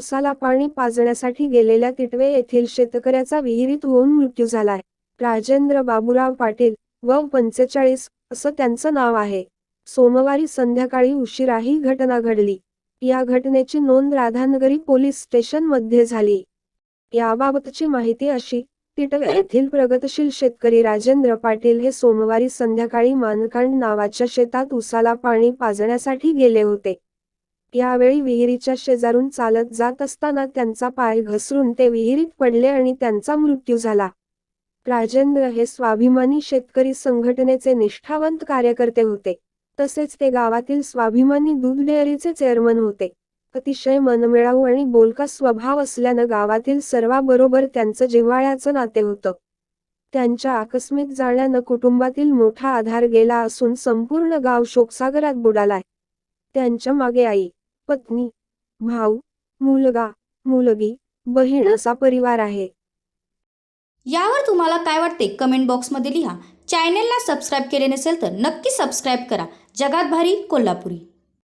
उसाला पाणी पाजण्यासाठी गेलेल्या तिटवे येथील शेतकऱ्याचा विहिरीत होऊन मृत्यू झालाय. राजेंद्र बाबूराव पाटील व पंचेचाळीस असं त्यांचं नाव आहे. सोमवारी संध्याकाळी उशिरा ही घटना घडली. या घटनेची नोंद राधानगरी पोलीस स्टेशनमध्ये झाली. याबाबतची माहिती अशी तिटवे येथील प्रगतशील शेतकरी राजेंद्र पाटील हे सोमवारी संध्याकाळी मानकांड नावाच्या शेतात उसाला पाणी पाजण्यासाठी गेले होते. यावेळी विहिरीच्या शेजारून चालत जात असताना त्यांचा पाय घसरून ते विहिरीत पडले आणि त्यांचा मृत्यू झाला. राजेंद्र हे स्वाभिमानी शेतकरी संघटनेचे निष्ठावंत कार्यकर्ते होते. तसेच ते गावातील स्वाभिमानी दूध डेअरीचे चेअरमन होते. अतिशय मनमिळावू आणि बोलका स्वभाव असल्यानं गावातील सर्वाबरोबर त्यांचं जिव्हाळ्याचं नाते होतं. त्यांच्या आकस्मिक जाण्यानं कुटुंबातील मोठा आधार गेला असून संपूर्ण गाव शोकसागरात बुडालाय. त्यांच्या मागे आई. पत्नी भाऊ मुलगा मुलगी बहीण असा परिवार आहे. यावर तुम्हाला काय वाटते? कमेंट बॉक्समध्ये लिहा. चॅनेलला सबस्क्राईब केले नसेल तर नक्की सबस्क्राईब करा. जगात भारी कोल्हापुरी.